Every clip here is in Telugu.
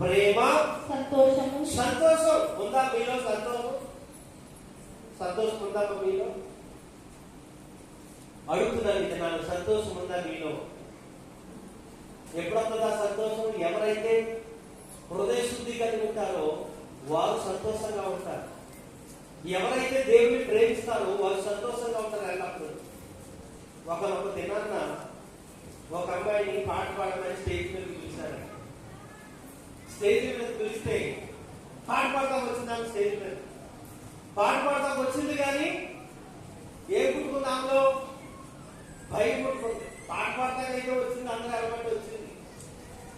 ప్రేమ సంతోషము. సంతోషం. ఉందా మీలో సంతోషం? సంతోషం ఉందా మీలో? అడుగుతున్నాను ఇది నాకు సంతోషం ఉందా మీలో? ఎప్పుడొస్తుందా సంతోషం? ఎవరైతే హృదయ శుద్ధి కలిగి ఉంటారో వారు సంతోషంగా ఉంటారు. ఎవరైతే దేవుని ప్రేమిస్తారో వారు సంతోషంగా ఉంటారు ఎల్లప్పుడు ఒకనొక దినాన్న ఒక అమ్మాయిని పాట పాడమని స్టేజ్ మీద స్టేజ్ మీద పిలిస్తే పాట పాడతా వచ్చిందాం స్టేజ్ మీద పాట పాడతా వచ్చింది కానీ ఏ పుట్టుకుంది భయం పుట్టుకుంది. పాట పాడతానైతే వచ్చింది అందరూ అలవాటు వచ్చింది.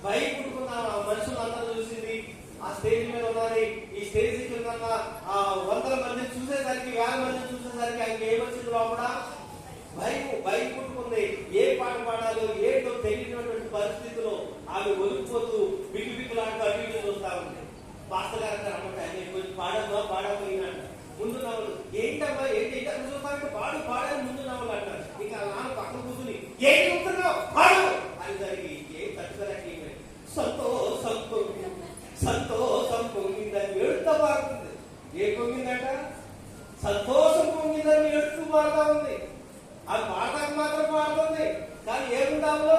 భయం కుట్టుకున్న ఆ మనుషులు అందరూ చూసింది ఆ స్టేజ్ మీద ఉన్నది. ఈ స్టేజ్ కింద ఆ వందల మంది చూసేసరికి వేల మంది చూసేసరికి ఆయనకి ఏమొచ్చింది లోపల భయం భయం పుట్టుకుంది. ఏ పాట పాడాలో ఏంటో తెలియనటువంటి పరిస్థితిలో ఆమె ఒలిగిపోతూ బిగ్గు బిగ్గులాంటూ అటు ఇటు చూస్తా ఉంది. పాస్టర్ గారు అంటారు అన్నమాట ఆయన కొంచెం పాడమ్మా పాడకపోయినాడు. ముందు నవ్వులు ఏంటమ్మా ఏంటి ఏంటి అక్కడ చూస్తానంటే పాడు పాడని ముందు నవ్వులు అంటారు. ఇంకా నాన్న పక్కన కూర్చుని ఏం చెప్తున్నావు? పాడు! అని జరిగి ఏం తట్టుకోలేక ఏమి సంతోషం పొంగింది సంతోషం పొంగిందని ఏడుతా పాడుతుంది ఏ పొంగిందట? సంతోషం పొంగిందని ఏడుతూ పాడుతా ఉంది. అది కానీ ఏముందాలో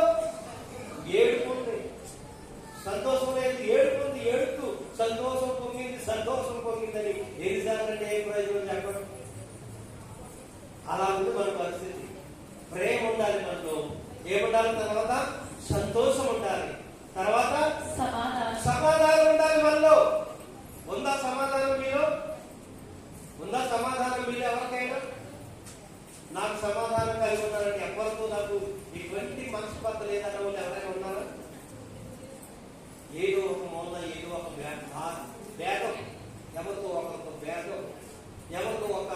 ఏడుపు ఉంది సంతోషం లేదు. ఏడుపు ఉంది ఏడుతూ సంతోషం పొంగింది సంతోషం పొంగిందని ఎన్నిసార్లు ఏ ప్రయోజనం చెప్పడం? అలా ఉంది మన పరిస్థితి. ప్రేమ ఉండాలి మనలో. ఏముండాలి తర్వాత? సంతోషం ఉండాలి. తర్వాత? సమాధానం. సమాధానం ఉండాలి మనలో. ఉందా సమాధానం మీలో? ఉందా సమాధానం మీరు నాకు సమాధానం కలిగి ఉన్నారంటే ఎవరితో నాకు ఇటువంటి మనస్పర్ధ లేదన్న వాళ్ళు ఎవరైనా ఉన్నారా? ఏదో ఒక మూల ఏదో ఒక భేద భేదం ఎవరితో ఒకరితో భేదం ఎవరితో ఒక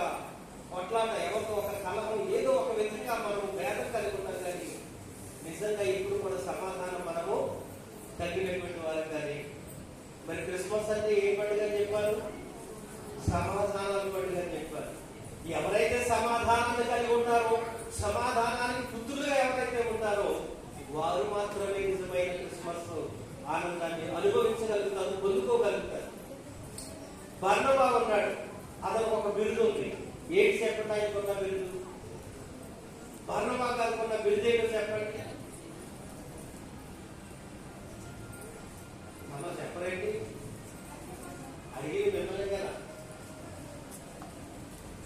కొట్లాట ఎవరితో ఒక కలహం ఏదో ఒక విధంగా మనం భేదం కలిగి ఉన్నాం కానీ నిజంగా ఇప్పుడు కూడా సమాధానం మనము తగ్గినటువంటి వారు కానీ మరి క్రిస్మస్ అంటే ఏ పండుగ అని చెప్పారు సమాధానాల పండుగ అని చెప్పారు ఎవరైతే సమాధానాన్ని కలిగి ఉంటారో సమాధానానికి పుత్రులుగా ఎవరైతే ఉంటారో వారు మాత్రమే నిజమైన క్రిస్మస్ ఆనందాన్ని అనుభవించగలుగుతారు పొందుకోగలుగుతారు. బర్ణబా ఉన్నాడు అతను ఒక బిరుదు ఉంది. ఏడు చెప్పండి ఉన్న బిరుదు? బర్ణబా గారికి బిరుదు ఏంటో చెప్పండి. మనం చెప్పరేంటి అడిగి మిమ్మల్ని కదా.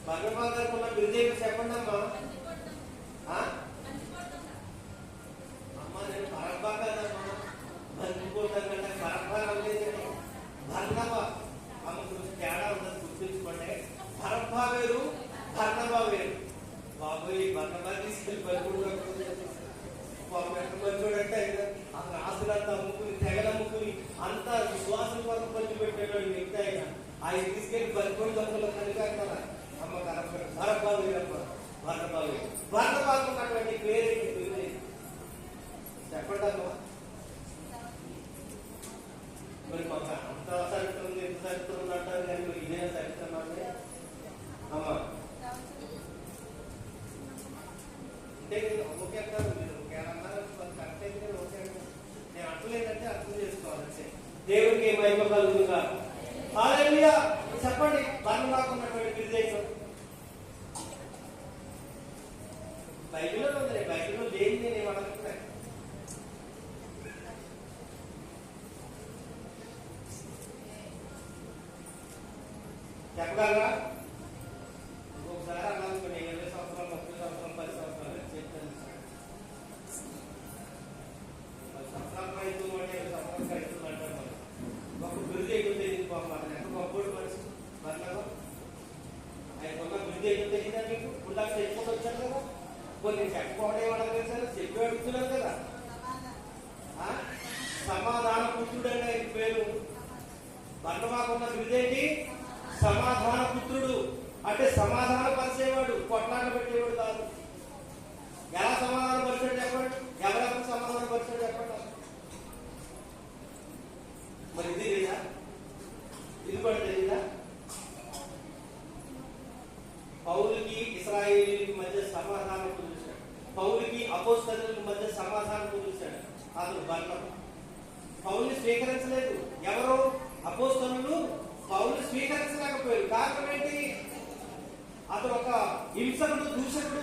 బర్ణబా గారికి బిరుదు ఏంటో చెప్పండి అమ్మా అమ్మ నేను బరబ్బా కదమ్మా బందిపోతానంటే బరబ్బా అనలేదు బర్ణబా అమ్మ కొంచెం తేడా ఉందని గుర్తుంచుకోండి బరబ్బా వేరు బర్ణబా వేరు బాబోయ్ బర్ణబా తీసుకెళ్ళి బలిపూడు అంటే అసలు ఆస్తులంతా అమ్ముకుని తెగలు అమ్ముకుని అంతా విశ్వాసం కొరకు పంచి పెట్టేవాడు వ్యక్తి ఆయన ఆయన బలిపూడి దొంగలు కనుక అమ్మ బర్ణబా వేరు బర్ణబాకు ఉన్నటువంటి పేరేంటి చెప్పండి మరి మాకు అంత చరిత్ర ఉంది ఎంత చరిత్ర ఉంది అంటారు కానీ మరి ఇదే చరిత్ర అంటే అమ్మా. అంటే ఓకే అంటారు మీరు ఓకే అన్నారు కరెక్ట్ అయితే ఓకే అంటాను నేను అంటలేదంటే అర్థం చేసుకోవాలి దేవుడికి మహిమ హాలెలూయా చెప్పండి బర్ణబాకు ఉన్నటువంటి బిరుదేశం బైబిల్లో ఉంది బైబిల్లో లేని నేను ఏమనుకుంటాను చెప్పగలరా ఇంకొకసారి అన్నాను ఇరవై సంవత్సరాలు ముప్పై సంవత్సరాలు పది సంవత్సరాలు చెప్తాను పది సంవత్సరాలు రైతు అంటే ఇరవై సంవత్సరాలు రైతు అంటారు మరి. ఒక బిరుదు ఎక్కువ తెలియదు పాపం అతను ఎంత గొప్పడు మనిషి మరణం ఆయన ఉన్న బిరుదు ఎక్కువ తెలియదా ఎక్కువ వచ్చారు కదా కొన్ని చెప్పుకోవడం ఏమన్నా సార్ చెప్పి అడుగుతున్నారు కదా ఆ? సమాధాన పుత్రుడు అంటే ఆయన పేరు బండమాకున్న బిరుదేంటి సమాధాన పుత్రుడు అంటే సమాధాన పరిచేవాడు కొట్లాట పెట్టేవాడు కాదు ఎలా సమాధాన పరిచాడు చెప్పండి ఎవరెవరు సమాధాన పరిచాడు చెప్పండి మరి ఇది లేదా ఇది కూడా తెలీదా పౌరుకి ఇస్రాయేలీకి మధ్య సమాధానం కుదిర్చాడు పౌరుకి పౌరులు స్వీకరించలేదు. ఎవరు అపోస్తలు పౌరులు స్వీకరించలేకపోయారు. కారణం ఏంటి? అతను ఒక హింసకుడు దూషకుడు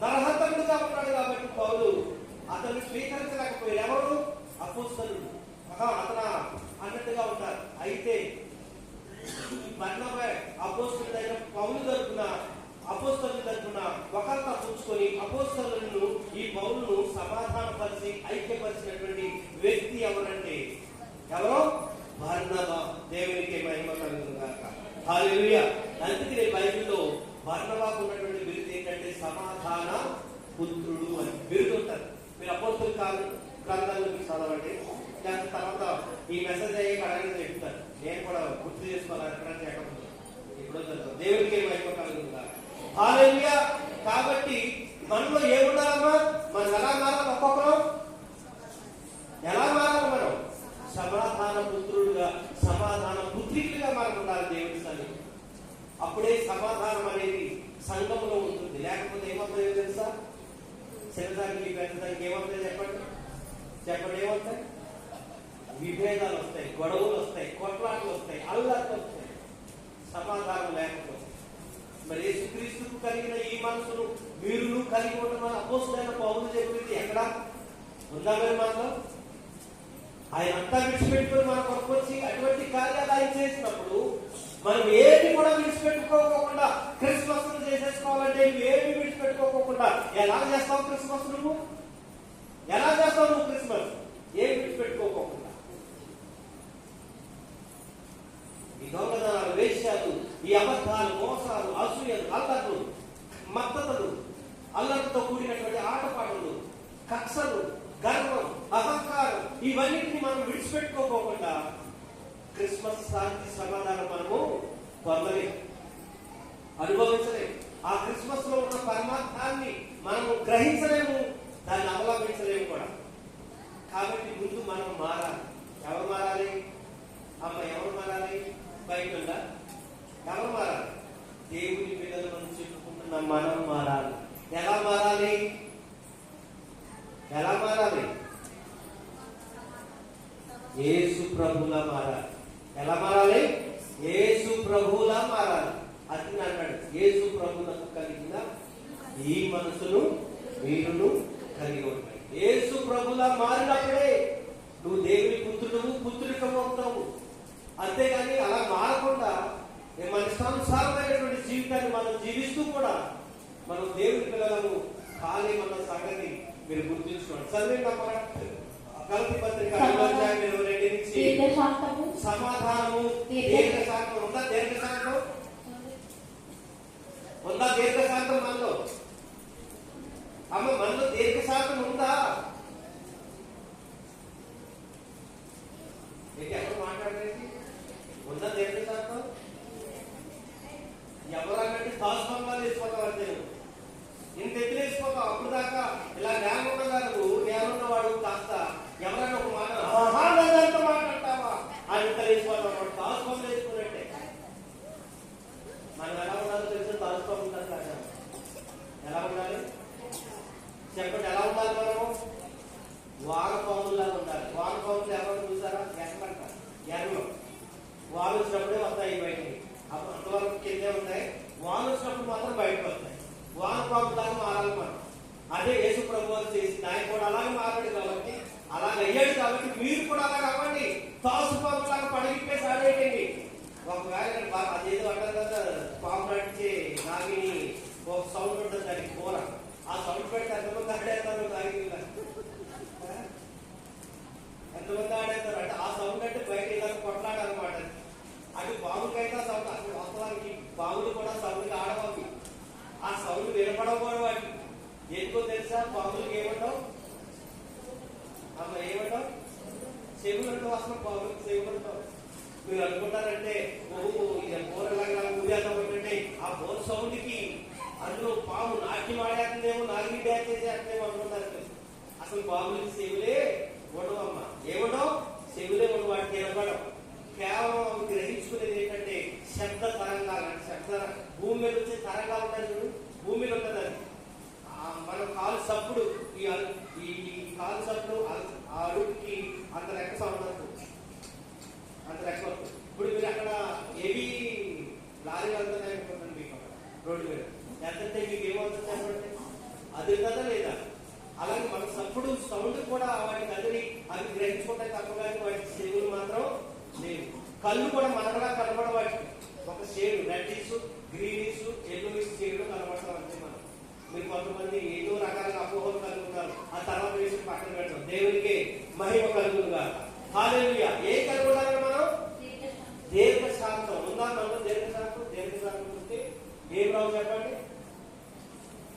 నరహంతకుడుగా ఉన్నాడు కాబట్టి పౌలు అతను స్వీకరించలేకపోయారు. ఎవరు? అపోస్తలు అతన అన్నట్టుగా ఉంటారు. అయితే బర్నబే అపోస్తుడైన పౌలు తరపున అపోస్తలు తరపున ఒకరిగా పుచ్చుకొని అపోస్తలను ఈ పౌలను సమాధానపరిచి ఐక్యపరిచినటువంటి వ్యక్తి ఎవరంటే ఎవరో? బర్నబా. దేవునికి మహిమ కలుగుతుందాక గాక. అందుకనే బైబిల్లో బర్నబాకు ఉన్నటువంటి బిరుదు ఏంటంటే సమాధాన పుత్రుడు అని. బిరుదు ఉంటారు మీరు అపోస్తుల కాలం గ్రంథాలు చదవండి. దాని తర్వాత ఈ మెసేజ్ అయ్యే కడగని చెప్తారు నేను కూడా గుర్తు చేసుకోవాలి ఎక్కడ చేయకపోతే. ఇప్పుడు దేవుడికి మహిమ కలుగును కాబట్టి మనలో ఏముండాలమ్మా? మనం ఎలా మారాలి ఒక్కొక్కరం. ఎలా మారాలి మనం? సమాధాన పుత్రుడుగా సమాధాన పుత్రికలుగా మనం ఉండాలి దేవుడి సన్ని అప్పుడే సమాధానం అనేది సంఘంలో ఉంటుంది. లేకపోతే ఏమవుతుందో తెలుసా? చిన్నదానికి పెద్దదానికి ఏమవుతాయి చెప్పండి? చెప్పండి ఏమవుతాయి? విభేదాలు వస్తాయి గొడవలు వస్తాయి కొట్లాటలు వస్తాయి అల్లాట్లు వస్తాయి. సమాధానం లేకపోతే మరి యేసుక్రీస్తుకు కలిగిన ఈ మనసును మీరు కలిగి ఉండమని అపోసులైన పౌరులు చెప్పింది ఎక్కడ? ఉందా మరి మనలో ఆయన అంతా విడిచిపెట్టుకుని మన కొరకు వచ్చి అటువంటి కార్యాలు ఆయన చేసినప్పుడు మనం ఏమి కూడా విడిచిపెట్టుకోకుండా క్రిస్మస్ చేసేసుకోవాలంటే ఏమి విడిచిపెట్టుకోకుండా ఎలా చేస్తావు క్రిస్మస్ నువ్వు? ఎలా చేస్తావు నువ్వు క్రిస్మస్? ఏమి విడిచిపెట్టుకోకుండా ఈ దొంగతనాలు వేశ్యాలు ఈ అబద్ధాలు మోసాలు అసూయలు అల్లర్లు మద్దతులు అల్లర్లతో కూడినటువంటి ఆటపాటలు కక్షలు గర్వం అహంకారం ఇవన్నిటిని మనం విడిచిపెట్టుకోకుండా క్రిస్మస్ శాంతి సమాధానం మనము పొందలేము అనుభవించలేము ఆ క్రిస్మస్లో ఉన్న పరమార్థాన్ని మనము గ్రహించలేము దాన్ని అవలంబించలేము కూడా. కాబట్టి ముందు మనం మారాలి. ఎవరు మారాలి? అమ్మ ఎవరు బయట మనం మారాలి దేవుని పిల్లలు మనం చెప్పుకుంటున్న మనం మారాలి ఎలా మారాలి? ఎలా మారాలి? ఏసు ప్రభులా మారాలి. ఎలా మారాలి? ఏసు ప్రభులా మారాలి. అది అన్నాడు ఏసు ప్రభులకు కలిగిన ఈ మనసును వీరును కలిగి ఉంటాయి ఏసు ప్రభులా మారినప్పుడే నువ్వు దేవుని పుత్రుడు పుత్రికం అవుతావు. అంతేగాని అలా మారకుండా మన ఇష్టానుసారమైనటువంటి జీవితాన్ని మనం జీవిస్తూ కూడా మనం దేవుని పిల్లలను కాలేమన్న సంగతి మీరు గుర్తుంచుకోండి. చదివిన గలతి పత్రిక ఇరవై నుంచి సమాధానము. దీర్ఘ- దీర్ఘశాంతం. ఉందా దీర్ఘశాంతం? ఉందా దీర్ఘశాంతం మనలో? అమ్మ మనలో దీర్ఘశాంతం ఉందా? ఏంటి ఎవరు మాట్లాడేది ఉందా దీర్ఘశాంతం ఎవరన్నట్టు దాచుకోవాలి వేసిపోతావు అంతే. నువ్వు. ఇంత ఎత్తులు అప్పుడు దాకా ఇలా జ్ఞానం ఉన్నదా నువ్వు జ్ఞానం ఉన్నవాడు కాస్త ఎవరైనా ఒక మాట మహానందంతో మాట్లాడతావా అని ఇంత వేసిపోతావు వాడు దాచుకోవాలి వేసుకున్నట్టే మనం ఎలా ఉండాలో తెలిసి దాచుకోకుంటారు కదా ఎలా ఉండాలి? చెప్పండి ఎలా ఉండాలి మనము? వానపాములా ఉండాలి. వారపాములు ఎవరు చూసారా? ఎక్కడంటారు ఎర్రలో వారు వచ్చినప్పుడే వస్తాయి బయటికి. అప్పుడు అంతవరకు కిందే ఉంటాయి. వారు వచ్చినప్పుడు మాత్రం బయటకు వస్తాయి. వానపాము లాగా మారాలి మనం. అదే యేసు ప్రభుత్వం వారు చేసింది ఆయన కూడా అలాగే మారాడు కాబట్టి అలాగే అయ్యాడు కాబట్టి మీరు కూడా అలా అవ్వండి తాసు పాము లాగా పడిగిప్పేసి ఆడేయండి. ఒకవేళ అదేదో అంటారు కదా పాము నడిచే నాగిని ఒక సౌండ్ ఉంటుంది దానికి కూర ఆ సౌండ్ పెడితే ఎంతమంది ఆడేస్తారు నాగిని ఎంతమంది ఆడేస్తారు అంటే ఆ సౌండ్ అంటే బయట ఇలా కొట్లాడనమాట అటు బాగుకైతే సౌండ్ అసలు పాములు కూడా సౌండ్ ఆడవాలి ఆ సౌండ్ వినపడకూడదు వాటికి ఎందుకో తెలుసా? పాములకు ఏమంటావు? అమ్మ ఏమంటావు? చెవులు అంటే అసలు బాగులకి చెవులు మీరు అనుకుంటారంటే ఓహో ఇది బోరలాగా ఊరేద్దాం అంటే ఆ బోర్ సౌండ్కి అందులో పాము నాట్యం ఆడేస్తుందేమో నాకి డ్యాన్స్ చేసేస్తుందేమో అనుకుంటారు అసలు పాములకి చెవులే ఉండవమ్మా ఏమంటావు చెవులే ఉండవు వాటికి వినపడవు. కేవలం గ్రహించుకునేది ఏంటంటే శబ్ద తరంగాలు అంటే శబ్ద భూమి మీద వచ్చే తరంగాలు ఉంటాయి చూడు. భూమి మీద ఉంటుంది అది. మన కాలు సప్పుడు ఈ ఈ కాలు సప్పుడు ఆ రూపుకి అంత రెక్క సౌండ్ అవుతుంది అంత రెక్క ఇప్పుడు మీరు అక్కడ ఏవి లారీ వెళ్తున్నాయి అనుకుంటుంది మీకు రోడ్డు మీద. ఎంతంటే మీకు ఏమవుతుంది అనుకోండి అది కదా లేదా? అలాగే మన సప్పుడు సౌండ్ కూడా వాటికి అదిని అవి గ్రహించుకుంటాయి తప్ప కానీ వాటి చెవులు మాత్రం లేవు. కళ్ళు కూడా మనకలా కనబడవాటికి ఒక shade reddish greenish yellowish shade కనబడతాం అంతే మనం. మీరు కొంతమంది ఏదో రకాలుగా అపోహలు కలుగుతారు ఆ తర్వాత వేసి పక్కన పెడతాం. దేవునికి మహిమ కలుగుగా హాలేలుయా ఏ కలిగి మనం? దీర్ఘశాంతం. ఉందా మనం? దీర్ఘశాంతం? దీర్ఘశాంతం అంటే ఉంటే ఏం రావు చెప్పండి?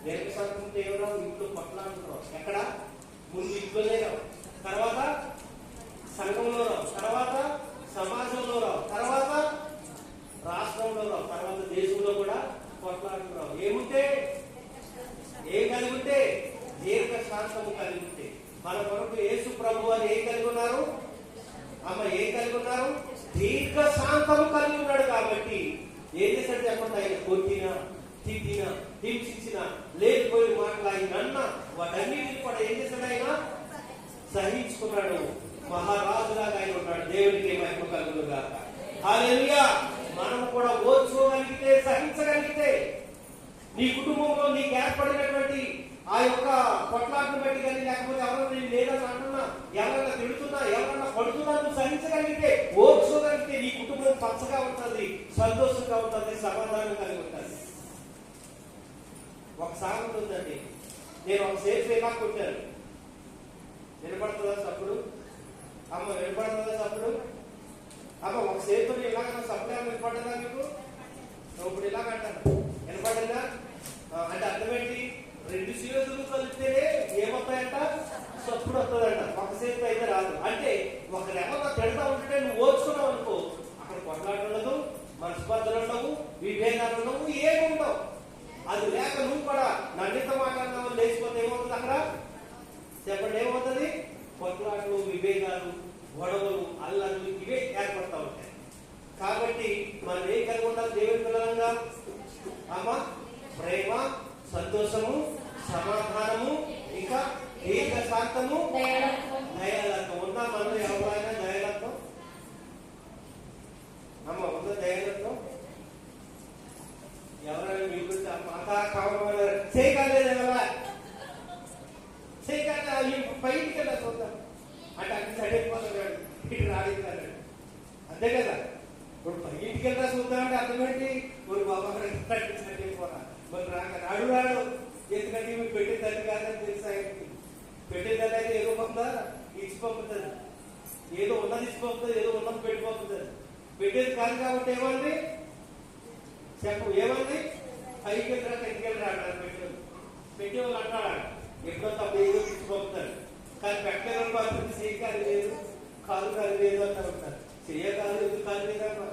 దీర్ఘశాంతం ఉంటే ఏం రావు? ఇంట్లో కొట్లాడుతున్నాం ఎక్కడ? ముందు ఇంట్లోనే రావు. తర్వాత సంఘంలో రావు. తర్వాత సమాజంలో రావు. తర్వాత రాష్ట్రంలో తర్వాత దేశంలో కూడా కొట్లాడుతున్నాం. ఏముంటే? ఏం కలిగి ఉంటే దీర్ఘ శాంతము కలిగి ఉంటే మన కొరకు యేసు ప్రభు అని ఏం కలిగి ఉన్నారు అమ్మ ఏం కలిగి ఉన్నారు దీర్ఘ శాంతము కలిగి ఉన్నాడు కాబట్టి ఏం చేశాడు చెప్పండి ఆయన? కొట్టినా తిట్టినా హింసించిన లేకపోయి మాట్లాడినన్న వాటన్నిటిని కూడా ఏం చేశాడు ఆయన? సహించుకున్నాడు. మహారాజులాగా ఆయన ఉన్నాడు. దేవునికి మహిమ కలుగుగా హాలేలుయా మనం కూడా ఓర్చుకోగలిగితే సహించగలిగితే నీ కుటుంబంలో నీకు ఏర్పడినటువంటి ఆ యొక్క కొట్లాటను బట్టి కానీ లేకపోతే ఎవరైనా నేను అంటున్నా ఎవరైనా తిడుతున్నా ఎవరైనా పడుతున్నా నువ్వు సహించగలిగితే ఓర్చుకోగలిగితే నీ కుటుంబం పచ్చగా ఉంటుంది సంతోషంగా ఉంటుంది సమాధానం కలిగి ఉంటుంది. ఒక సామెత ఉందండి. నేను ఒక సేఫ్ ఎలా కొట్టాను. వినపడుతుందా సప్పుడు? అమ్మ వినపడుతుందా సప్పుడు? అమ్మ ఒక సేతుని ఇలాగ సప్లై వినపడ్డదా మీకు ఇప్పుడు ఇలాగ అంటాను వినపడిందా? అంటే అంటే అర్థమేంటి? రెండు సీరియస్లు కలిపితేనే ఏమవుతాయంట సప్పుడు వస్తుందంట. ఒక సేపు అయితే రాదు. అంటే ఒక ఎవరన్నా తిడతా ఉంటే నువ్వు ఓచుకున్నావు అనుకో అక్కడ కొట్లాట ఉండదు మనస్పర్ధలు ఉండవు విభేదాలు ఉండవు ఏమి ఉండవు. అది లేక నువ్వు కూడా నన్నిత మాట్లాడినావు లేచిపోతే ఏమవుతుంది అక్కడ? చెప్పండి ఏమవుతుంది? కొట్లాటలు విభేదాలు గొడవలు అల్లర్లు ఇవే ఏర్పడతా ఉంటాయి. కాబట్టి మనం ఏం కలిగి ఉండాలి దేవుని పిల్లలంగా? అమ్మ ప్రేమ సంతోషము సమాధానము ఇంకా దీర్ఘ శాంతము దయాలత్వం. ఉందా మనం ఎవరైనా దయాలత్వం? అమ్మ ఉందా దయాలత్వం? ఎవరైనా మీ గురించి మాతా కావాలి చేయగలేదు ఎవరా చేయగల పైకి వెళ్ళా చూద్దాం. అంటే అక్కడ చడిపోతున్నాడు ఇటు రాడిస్తాడు అంతే కదా? ఇప్పుడు బయటికి వెళ్ళా చూద్దాం అంటే అర్థమేంటి మరి బాబా చడిపోరా మరి రాక రాడు రాడు. ఎందుకంటే మీరు పెట్టే తల్లి కాదని తెలుసు ఆయనకి? పెట్టే తల్లి అయితే ఏదో పంపుతా ఇచ్చి పంపుతుంది ఏదో ఉన్నది ఇచ్చి పంపుతుంది ఏదో ఉన్నది పెట్టి పంపుతుంది పెట్టేది కాదు కాబట్టి ఏమండి చెప్పు ఏమండి పైకి వెళ్ళరా ఇంటికి వెళ్ళరా అంటారు పెట్టేవాళ్ళు. పెట్టేవాళ్ళు అంటారా. ఎప్పుడో తప్ప ఏదో ఇచ్చి పంపుతారు. కానీ పెట్టలేదని మాత్రం చేయి కాదు లేదు కాలు కాదు లేదు అంటూ ఉంటారు చెయ్య కాదు ఎందుకు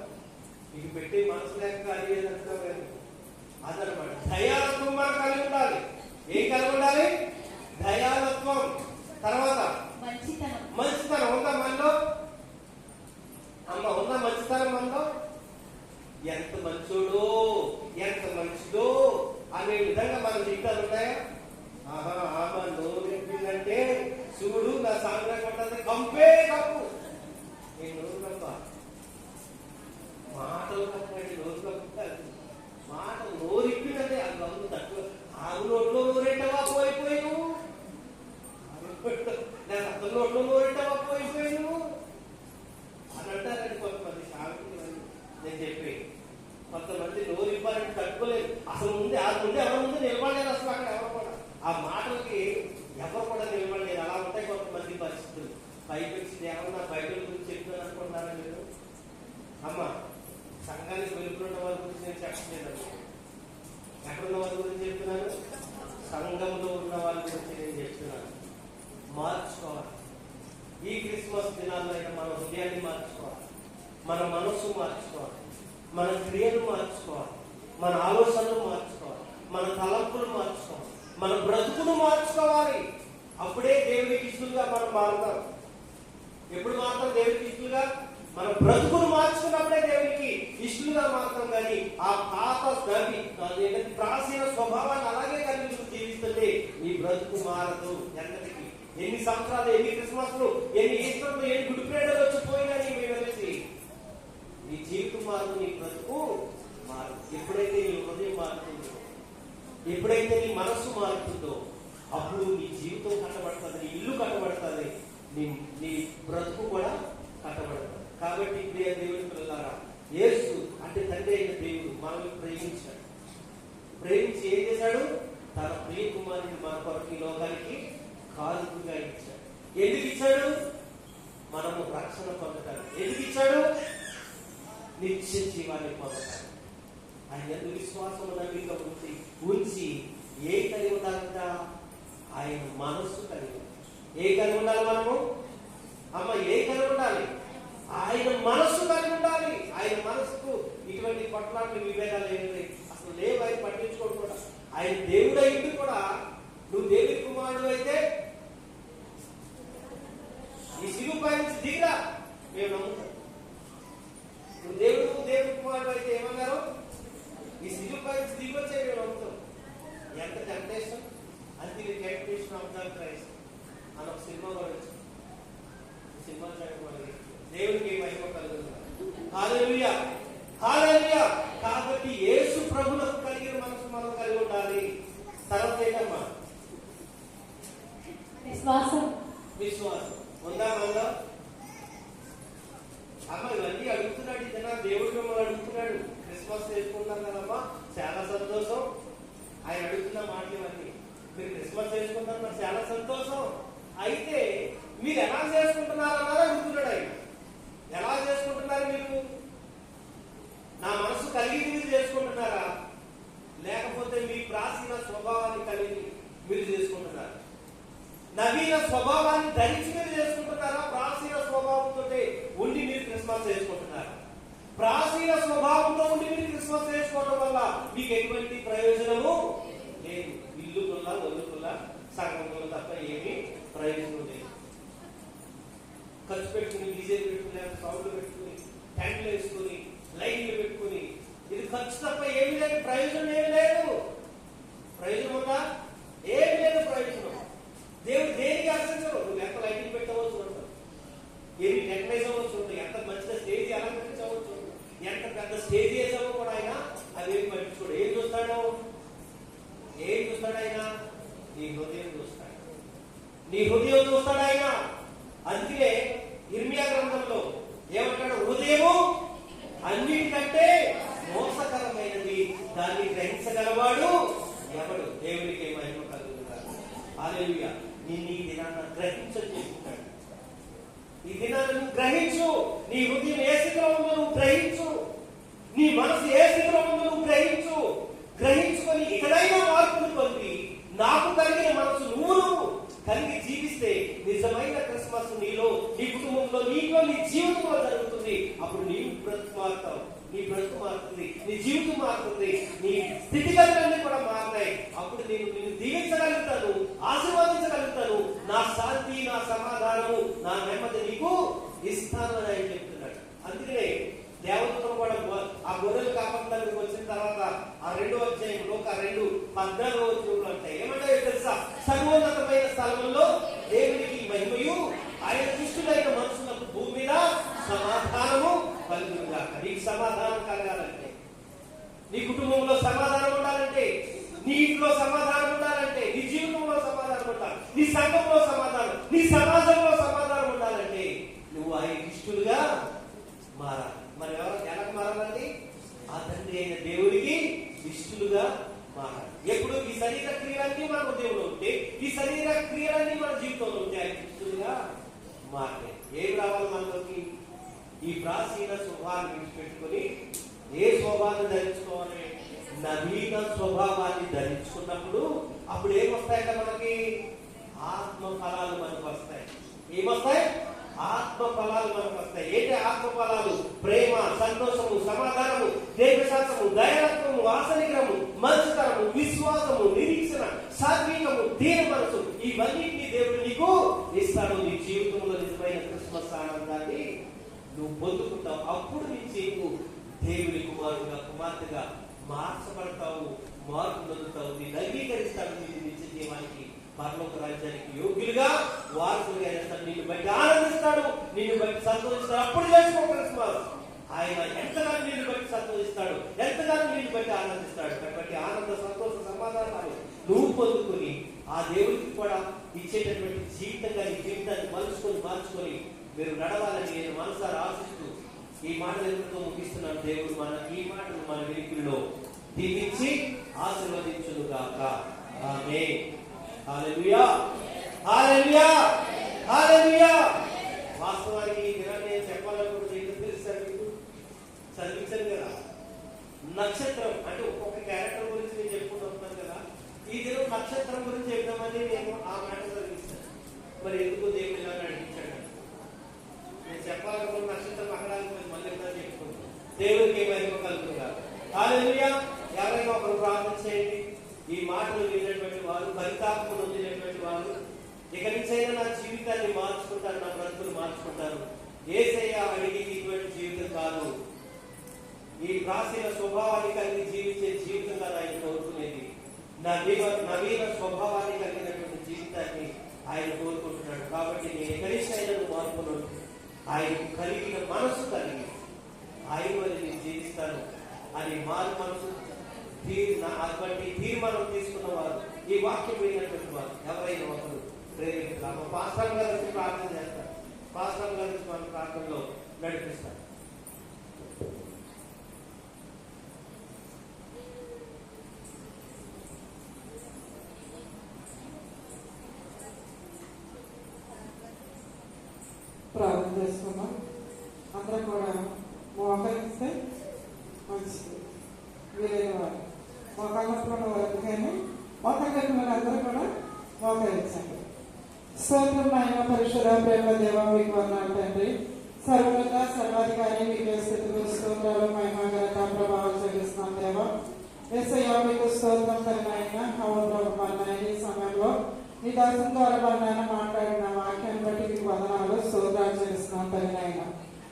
ఇది పెట్టి మనసు లేక కాదు లేదంటారు కానీ. అదనమాట. దయాలత్వం మనం కలిగి ఉండాలి. ఏం కలిగి ఉండాలి? దయాలత్వం. తర్వాత మంచితనం. మంచితనం. ఉందా మనలో? అమ్మ ఉందా మంచితనం మనలో? ఎంత మంచోడో ఎంత మంచిదో అనే విధంగా మన జీవితాలు ఉంటాయా ఆహా ఆమా నోరు నింపిందంటే చూడు నా సాంగ్లో కొట్టది కంపే కప్పు నేను నోరు కప్ప మాటలు కప్పండి నోరు కప్పు కాదు. మాట నోరు ఇప్పిందంటే అది గమ్ము తక్కువ ఆరు నోట్లో నోరెట్టవా పోయిపోయి నువ్వు నేను అతని నోట్లో నోరెట్టవా పోయిపోయి నువ్వు అని అంటారండి కొంతమంది సాగుతుంది నేను చెప్పి కొంతమంది నోరు ఇవ్వాలని తట్టుకోలేదు అసలు ముందే ఆ ముందే ఎవరి ముందు నిలబడలేదు అసలు అక్కడ ఎవరు కూడా ఆ మాటలకి ఎవరు కూడా నిలబడలేదు అలా ఉంటాయి కొంతమంది పరిస్థితులు గురించి ఏమన్నా బైబిల్ గురించి చెప్తున్నాను అనుకుంటున్నారా మీరు? అమ్మ సంఘానికి వెలుపున్న వారి గురించి నేను చెప్పలేదు ఎక్కడున్న వారి గురించి చెప్తున్నాను? సంఘంలో ఉన్న వారి గురించి నేను చెప్తున్నాను. మార్చుకోవాలి. ఈ క్రిస్మస్ దినాల్లో అయినా మన హృదయాన్ని మార్చుకోవాలి. మన మనస్సు మార్చుకోవాలి. మన క్రియలు మార్చుకోవాలి. మన ఆలోచనలు మార్చుకోవాలి. మన తలంపులు మార్చుకోవాలి. మన బ్రతుకును మార్చుకోవాలి. అప్పుడే దేవునికి ఇష్టలుగా మనం మారుతాం. ఎప్పుడు మాత్రం దేవునికి ఇష్టలుగా? మన బ్రతుకును మార్చుకున్నప్పుడే దేవునికి ఇష్టలుగా మాత్రం కానీ ఆ పాత గవి ప్రాచీన స్వభావాన్ని అలాగే కలిగి జీవిస్తుంటే ఈ బ్రతుకు మారదు ఎంతటికి. ఎన్ని సంవత్సరాలు ఎన్ని క్రిస్మస్లు ఎన్ని ఈస్టర్లు ఎన్ని గుడి ప్రేడలు వచ్చిపోయినా నీ వెళ్ళేసి నీ జీవితం మారదు నీ బ్రతుకు మారదు. ఎప్పుడైతే నీ హృదయం మారుతుందో ఎప్పుడైతే నీ మనస్సు మారుతుందో అప్పుడు నీ జీవితం కట్టబడుతుంది నీ ఇల్లు కట్టబడుతుంది. నీ నీ బ్రతుకు కూడా కట్టబడుతుంది కాబట్టి ప్రియ దేవుని పిల్లలారా యేసు అంటే తండ్రి అయిన దేవుడు మనల్ని ప్రేమించాడు. ప్రేమించి ఏం చేశాడు? తన ప్రియ కుమారుని మన కొరకు ఈ లోకానికి కాలుపుగా ఇచ్చాడు. ఎందుకు ఇచ్చాడు? మనము రక్షణ పొందటానికి. ఎందుకు ఇచ్చాడు? నిత్య జీవాన్ని పొందటానికి. ఆయన ఎందుకు విశ్వాసం నమ్మిక ఉంచి ఉంచి ఏ కలిగి ఉండాలంట ఆయన మనస్సు కలిగి ఏ కలిగి ఉండాలి మనము అమ్మ ఏ కలిగి ఉండాలి ఆయన మనస్సు కలిగి ఉండాలి. ఆయన మనస్సుకు ఇటువంటి పట్లాట్లు విభేదాలు ఏమి అసలు లేవు ఆయన పట్టించుకోవడం కూడా. ఆయన దేవుడు అయింది కూడా. నువ్వు దేవుడి కుమారుడు అయితే ఈ సిలువు పై నుంచి దిగిరా. మేము నమ్ముతాం. నువ్వు దేవుడు దేవుడి కుమారుడు అయితే ఏమన్నారు? ఈ సిలువు పై నుంచి దిగి వచ్చే మేము నమ్ముతాం. ఎంత టెంప్టేషన్ అది టెంప్టేషన్ ఆఫ్ ద క్రైస్ట్ మన ఒక సినిమా కూడా సినిమా చూడండి దేవునికి మహిమ కలుగుతుంది. కాబట్టి యేసు ప్రభులకు కలిగిన మనసు మనం కలిగి ఉండాలి. తర్వాత ఏంటమ్మా? విశ్వాసం ఉందా మనలో అమ్మ ఇవన్నీ అడుగుతున్నాడు ఇతను దేవుడు మిమ్మల్ని అడుగుతున్నాడు క్రిస్మస్ చేసుకుంటాం కదమ్మా చాలా సంతోషం ఆయన అడుగుతున్న మాటలు ఇవన్నీ మీరు క్రిస్మస్ చేసుకుంటారు నాకు చాలా సంతోషం అయితే మీరు ఎలా చేసుకుంటున్నారు అన్నది అడుగుతున్నాడు ఆయన ఎలా చేసుకుంటున్నారు మీరు నా మనసు కలిగి మీరు చేసుకుంటున్నారా లేకపోతే మీ ప్రాచీన స్వభావాన్ని కలిగి మీరు చేసుకుంటున్నారా నవీన స్వభావాన్ని ధరించి మీరు చేసుకుంటున్నారా ప్రాచీన స్వభావంతో ఉండి మీరు క్రిస్మస్ చేసుకుంటున్నారా ప్రాచీన స్వభావంతో ఉండి మీరు క్రిస్మస్ చేసుకోవడం వల్ల మీకు ఎటువంటి ప్రయోజనము లేదు. ఇల్లు కొల్ల వదులుకుల్ల సగం కొల్ల తప్ప ఏమి ప్రయోజనం లేదు. ఖర్చు పెట్టుకుని డీజే పెట్టుకుని సౌండ్ పెట్టుకుని ట్యాంకులు వేసుకుని లైట్లు పెట్టుకుని ఇది ఖర్చు తప్ప ఏమి లేదు ప్రయోజనం ఏమీ లేదు. ప్రయోజనం ఉందా? ఏమి లేదు ప్రయోజనం. దేవుడు దేనికి ఆశించరు నువ్వు ఎంత లైటింగ్ పెట్టవచ్చు ఏమి డెకరేషన్ అవ్వచ్చు ఎంత మంచిగా స్టేజ్ అలంకరించవచ్చు ఎంత పెద్ద స్టేజ్ వేసావో కూడా ఆయన అదేమి పట్టించుకోడు ఏం చూస్తాడు? ఏం చూస్తాడు ఆయన? నీ హృదయం చూస్తాడు. నీ హృదయం చూస్తాడు ఆయన. అందుకే ఇర్మియా గ్రంథంలో ఏమంటాడు? హృదయము అన్నిటికంటే మోసకరమైనది దాన్ని గ్రహించగలవాడు ఎవడు దేవునికి మహిమ కలుగుతాడు హల్లెలూయా నిన్ను ఈ దినాన్న గ్రహించని చేసుకుంటాడు ఈ దినాన్ని నువ్వు గ్రహించు నీ హృదయం ఏ స్థితిలో ఉందో నువ్వు గ్రహించు నీ మనసు ఏ స్థితిలో ఉందో నువ్వు గ్రహించు గ్రహించుకొని ఇకడైనా మార్పులు పొంది నాకు కలిగిన మనసు నువ్వు నువ్వు కలిగి జీవిస్తే నిజమైన క్రిస్మస్ నీలో నీ కుటుంబంలో నీలో నీ జీవితంలో జరుగుతుంది అప్పుడు నీవు బ్రతుకు మారుతావు నీ బ్రతుకు మారుతుంది నీ జీవితం మారుతుంది నీ స్థితిగతులన్నీ కూడా మారుతాయి అప్పుడు నేను నిన్ను దీవించగలుగుతాను ఆశీర్వదించగలుగుతాను నా శాంతి నా సమాధానము నా నెమ్మది నీకు ఇస్తాను అని ఆయన చెప్తున్నాడు అందుకనే దేవతలు కూడా గొ- ఆ గొర్రెలు కాపాడడానికి వచ్చిన తర్వాత ఆ రెండో అధ్యాయంలో ఒక రెండు అంటే ఏమంటాయో తెలుసా? సర్వోన్నతమైన స్థలంలో దేవునికి మహిమయు ఆయన దుష్టులైన మనుషులకు భూమి మీద సమాధానము కలుగుగా నీకు సమాధానం కలగాలంటే నీ కుటుంబంలో సమాధానం ఉండాలంటే నీ ఇంట్లో సమాధానం ఉండాలంటే నీ జీవితంలో సమాధానం ఉండాలి నీ సంఘంలో సమాధానం నీ సమాజంలో సమాధానం ఉండాలంటే నువ్వు ఆయన ఇష్టలుగా మారాలి మరి ఎవరు ఎలా మారాలండి ఆ తండ్రి అయిన దేవుడికి ఇష్టలుగా మారాలి ఎప్పుడు ఈ శరీర క్రియలన్నీ మన హృదయంలో ఉంటే ఈ శరీర క్రియలన్నీ మన జీవితంలో ఉంటే ఆయన ఇష్టలుగా మారాలి ఏం రావాలి మనలోకి ఈ ప్రాచీన స్వభావాన్ని విడిచిపెట్టుకుని ఏ స్వభావాన్ని ధరించుకోవాలి? నవీన స్వభావాన్ని ధరించుకున్నప్పుడు అప్పుడు ఏమొస్తాయంటే మనకి? ఆత్మ ఫలాలు మనకు వస్తాయి. ఏమొస్తాయి? ఆత్మ ఫలాలు మనకు వస్తాయి. ఏంటి ఆత్మ ఫలాలు ప్రేమ సంతోషము సమాధానము దేవశాస్త్రము దయాత్వము వాసనిగ్రము మంచితనము విశ్వాసము నిరీక్షణ సాత్వికము దీన మనసు? ఇవన్నిటిని దేవుడు నీకు ఇస్తాడు. నీ జీవితంలో నిజమైన క్రిస్మస్ ఆనందాన్ని నువ్వు పొందుకుంటావు. అప్పుడు నీ జీవు దేవుని కుమారుడుగా కుమార్తెగా మార్చబడతావు మార్పు పొందుతావు. నేను అంగీకరిస్తాను. నీ నిత్య జీవానికి పరలోక రాజ్యానికి యోగ్యులుగా వారసులుగా చేస్తాడు నిన్ను బట్టి నిన్ను బట్టి సంతోషిస్తాడు. అప్పుడు చేసుకో క్రిస్మస్. ఆయన ఎంతగానో నిన్ను బట్టి సంతోషిస్తాడు. ఎంతగానో నిన్ను బట్టి ఆనందిస్తాడు. కాబట్టి ఆనంద సంతోష సమాధానాలు నువ్వు పొందుకొని ఆ దేవుడికి కూడా ఇచ్చేటటువంటి జీవితంగా నీ జీవితాన్ని మలుచుకొని మార్చుకొని మీరు నడవాలని నేను మనసారి ఆశిస్తూ ఈ మాటలు ఎందుకు ముగిస్తున్నాను. దేవుడు మన ఈ మాటలు మన వినికిల్లో దీవించి ఆశీర్వదించును కాక ఆమె హల్లెలూయా హల్లెలూయా హల్లెలూయా వాస్తవానికి ఈ దినాన్ని నేను చెప్పాలనుకుంటే ఎందుకు తెలుస్తారు మీకు చదివించాను కదా. నక్షత్రం అంటే ఒక్కొక్క క్యారెక్టర్ గురించి నేను చెప్పుకుంటున్నాను కదా. ఈ దినం నక్షత్రం గురించి చెప్దామని నేను ఆ మాట చదివిస్తాను మరి ఎందుకు దేవుడు ఇలా నడిపించాడు? నేను చెప్పాలనుకున్న నక్షత్రం అక్కడ మళ్ళీ ఎలా చెప్పుకుంటాను దేవుడికి మహిమ కలుగుతుందా? హల్లెలూయా ఎవరైనా ఒకరు ప్రార్థన చేయండి. ఈ మాటలు వినేటువంటి వారు ఫలితాత్మ నొందినటువంటి వారు ఇక నుంచైనా నా జీవితాన్ని మార్చుకుంటాను నా బ్రతుకులు మార్చుకుంటాను ఏసయ్య అడిగి ఇటువంటి జీవితం కాదు. ఈ రాసిన స్వభావాన్ని కలిగి జీవించే జీవితం కాదు ఆయన కోరుకునేది నవీన నవీన స్వభావాన్ని కలిగినటువంటి జీవితాన్ని ఆయన కోరుకుంటున్నాడు. కాబట్టి నేను ఎక్కడికైనా మార్పును ఆయన కలిగిన మనసు కలిగి ఆయన వల్ల నేను జీవిస్తాను అని మారు మనసు అటువంటి తీర్మానం తీసుకున్న వారు. ఈ వాక్యం విన్నటువంటి వారు ఎవరైనా ఒకరు ప్రేరేపిస్తారు పాస్టర్ గారి నుంచి ప్రార్థన చేస్తారు. పాస్టర్ గారి నుంచి మన ప్రార్థనలో నడిపిస్తారు ప్రార్థన చేసుకున్నాం అందరం కూడా మోకరిస్తే మంచిది వీలైన వారు మోకాళ్ళప్పుడు ఉన్న వరకు కానీ మోకాళ్ళ అందరూ కూడా మోకరించండి స్తోత్రం నాయన పరిశుధ ప్రేమ దేవ మీకు వందనాలు తండ్రి సర్వత సర్వాధికారి మీకు స్థితిలో స్తోత్రాలు మహిమ ఘనత ప్రభావాలు చెల్లిస్తున్నాం దేవ ఎస్ఐయా మీకు స్తోత్రం తగిన ఆయన అవును ప్రభు నాయన ఈ సమయంలో ఈ దర్శనం ద్వారా మా నాయన మాట్లాడిన వాక్యాన్ని బట్టి మీకు వందనాలు స్తోత్రాలు చేస్తున్నాం తగిన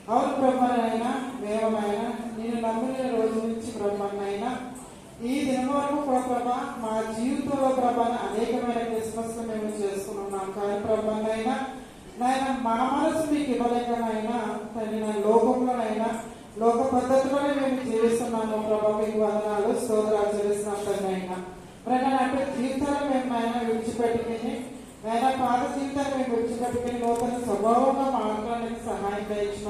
అవును బ్రహ్మనైనా మేమనైనా నేను నమ్మిన రోజు నుంచి బ్రహ్మనైనా ఈ దినం వరకు కూడా ప్రభా మా జీవితంలో ప్రభా అనేకమైన క్రిస్మస్ మేము చేసుకున్నాం కానీ ప్రభానైనా నాయన మా మనసు మీకు ఇవ్వలేకనైనా తగిన లోకంలోనైనా లోక పద్ధతిలోనే మేము జీవిస్తున్నాము. ప్రభా మీకు వందనాలు సోదరాలు చేస్తున్నాం తల్లి అయినా మరి అంటే జీవితాలు మేము నాయన విడిచిపెట్టుకుని నాయన పాత జీవితాన్ని మేము విడిచిపెట్టుకుని నూతన స్వభావంగా మాట్లాడడానికి సహాయం దయచిన